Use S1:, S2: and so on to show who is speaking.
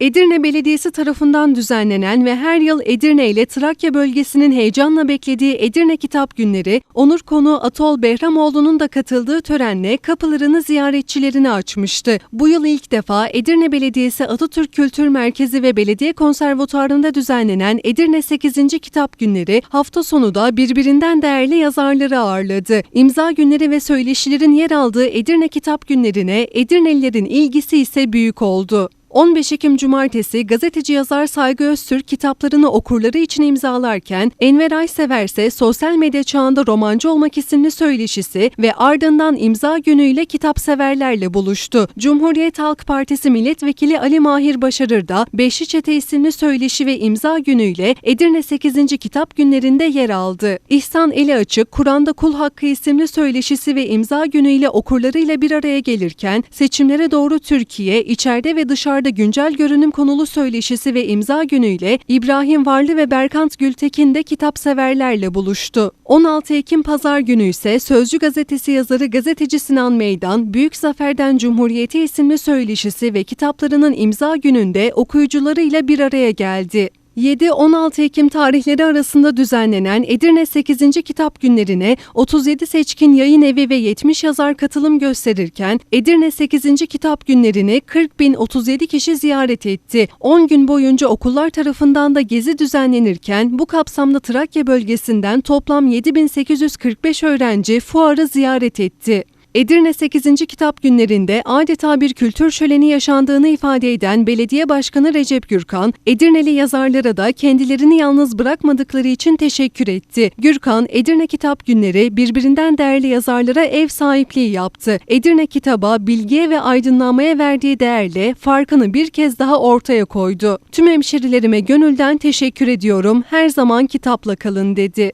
S1: Edirne Belediyesi tarafından düzenlenen ve her yıl Edirne ile Trakya bölgesinin heyecanla beklediği Edirne Kitap Günleri, onur konu Atol Behramoğlu'nun da katıldığı törenle kapılarını ziyaretçilerine açmıştı. Bu yıl ilk defa Edirne Belediyesi Atatürk Kültür Merkezi ve Belediye Konservatuarı'nda düzenlenen Edirne 8. Kitap Günleri hafta sonu da birbirinden değerli yazarları ağırladı. İmza günleri ve söyleşilerin yer aldığı Edirne Kitap Günlerine Edirnelilerin ilgisi ise büyük oldu. 15 Ekim Cumartesi gazeteci yazar Saygı Öztürk kitaplarını okurları için imzalarken Enver Aysever ise sosyal medya çağında romancı olmak isimli söyleşisi ve ardından imza günüyle kitapseverlerle buluştu. Cumhuriyet Halk Partisi Milletvekili Ali Mahir Başarır da Beşli Çete isimli söyleşi ve imza günüyle Edirne 8. Kitap Günlerinde yer aldı. İhsan Eli Açık, Kur'an'da Kul Hakkı isimli söyleşisi ve imza günüyle okurlarıyla bir araya gelirken seçimlere doğru Türkiye, içeride ve dışarıda güncel görünüm konulu söyleşisi ve imza günüyle İbrahim Varlı ve Berkant Gültekin de kitapseverlerle buluştu. 16 Ekim Pazar günü ise Sözcü Gazetesi yazarı gazeteci Sinan Meydan, Büyük Zaferden Cumhuriyeti isimli söyleşisi ve kitaplarının imza gününde okuyucularıyla bir araya geldi. 7-16 Ekim tarihleri arasında düzenlenen Edirne 8. Kitap Günlerine 37 seçkin yayın evi ve 70 yazar katılım gösterirken Edirne 8. Kitap Günlerini 40.037 kişi ziyaret etti. 10 gün boyunca okullar tarafından da gezi düzenlenirken bu kapsamda Trakya bölgesinden toplam 7845 öğrenci fuarı ziyaret etti. Edirne 8. Kitap Günlerinde adeta bir kültür şöleni yaşandığını ifade eden Belediye Başkanı Recep Gürkan, Edirneli yazarlara da kendilerini yalnız bırakmadıkları için teşekkür etti. Gürkan, Edirne Kitap Günleri birbirinden değerli yazarlara ev sahipliği yaptı. Edirne kitaba, bilgiye ve aydınlanmaya verdiği değerle farkını bir kez daha ortaya koydu. Tüm hemşerilerime gönülden teşekkür ediyorum. Her zaman kitapla kalın dedi.